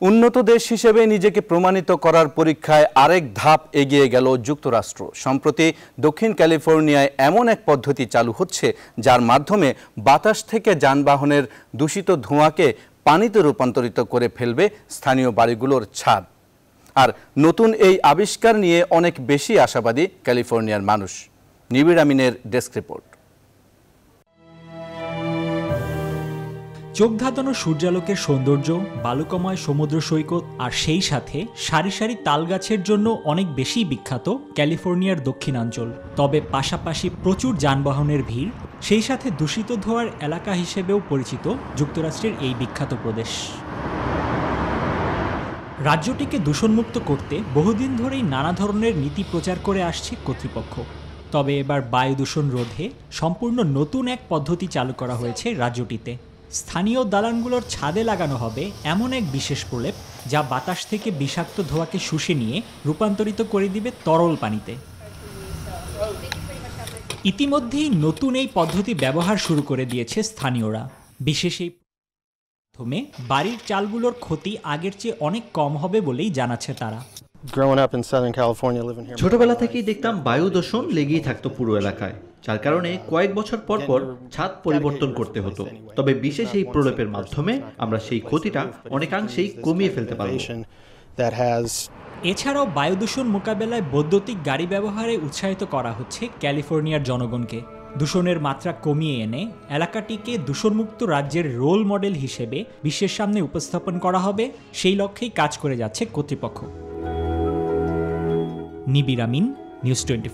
উন্নত দেশ হিসেবে নিজেকে প্রমাণিত করার পরীক্ষায় আরেক ধাপ এগিয়ে গেল যুক্তরাষ্ট্র। সম্প্রতি দক্ষিণ ক্যালিফোর্নিয়ায় এমন এক পদ্ধতি চালু হচ্ছে, যার মাধ্যমে বাতাস থেকে যানবাহনের দূষিত ধোঁয়াকে পানিতে রূপান্তরিত করে ফেলবে স্থানীয় বাড়িগুলোর ছাদ। আর নতুন এই আবিষ্কার নিয়ে অনেক বেশি আশাবাদী ক্যালিফোর্নিয়ার মানুষ। নিবিড় আমিনের ডেস্ক রিপোর্ট। চোখ সূর্যালোকের সৌন্দর্য, বালুকময় সমুদ্র সৈকত আর সেই সাথে সারি সারি তালগাছের জন্য অনেক বেশি বিখ্যাত ক্যালিফোর্নিয়ার দক্ষিণাঞ্চল। তবে পাশাপাশি প্রচুর যানবাহনের ভিড়, সেই সাথে দূষিত ধোয়ার এলাকা হিসেবেও পরিচিত যুক্তরাষ্ট্রের এই বিখ্যাত প্রদেশ। রাজ্যটিকে দূষণমুক্ত করতে বহুদিন ধরেই নানা ধরনের নীতি প্রচার করে আসছে কর্তৃপক্ষ। তবে এবার বায়ু দূষণ রোধে সম্পূর্ণ নতুন এক পদ্ধতি চালু করা হয়েছে রাজ্যটিতে। স্থানীয় দালানগুলোর ছাদে লাগানো হবে এমন এক বিশেষ প্রলেপ যা বাতাস থেকে বিষাক্ত ধোঁয়াকে শুষে নিয়ে রূপান্তরিত করে দিবে তরল পানিতে। ইতিমধ্যেই নতুন এই পদ্ধতি ব্যবহার শুরু করে দিয়েছে স্থানীয়রা। বিশেষ এই মাধ্যমে বাড়ির চালগুলোর ক্ষতি আগের চেয়ে অনেক কম হবে বলেই জানাচ্ছে তারা। Growing up in Southern California, living here. ছোটবেলা থেকেই দেখতাম বায়ু দূষণ লেগেই থাকতো পুরো এলাকায় যার কারণে কয়েক বছর পর পর ছাদ পরিবর্তন করতে হতো। তবে বিশেষ এই প্রলেপের মাধ্যমে আমরা সেই ক্ষতিটা অনেকাংশেই কমিয়ে ফেলতে পারব। এছাড়াও বায়ু দূষণ মোকাবেলায় বৈদ্যুতিক গাড়ি ব্যবহারে উৎসাহিত করা হচ্ছে ক্যালিফোর্নিয়ার জনগণকে। দূষণের মাত্রা কমিয়ে এনে এলাকাটিকে দূষণমুক্ত রাজ্যের রোল মডেল হিসেবে বিশ্বের সামনে উপস্থাপন করা হবে। সেই লক্ষ্যেই কাজ করে যাচ্ছে কর্তৃপক্ষ। নিবিরামিন নিউজ টোয়েন্টি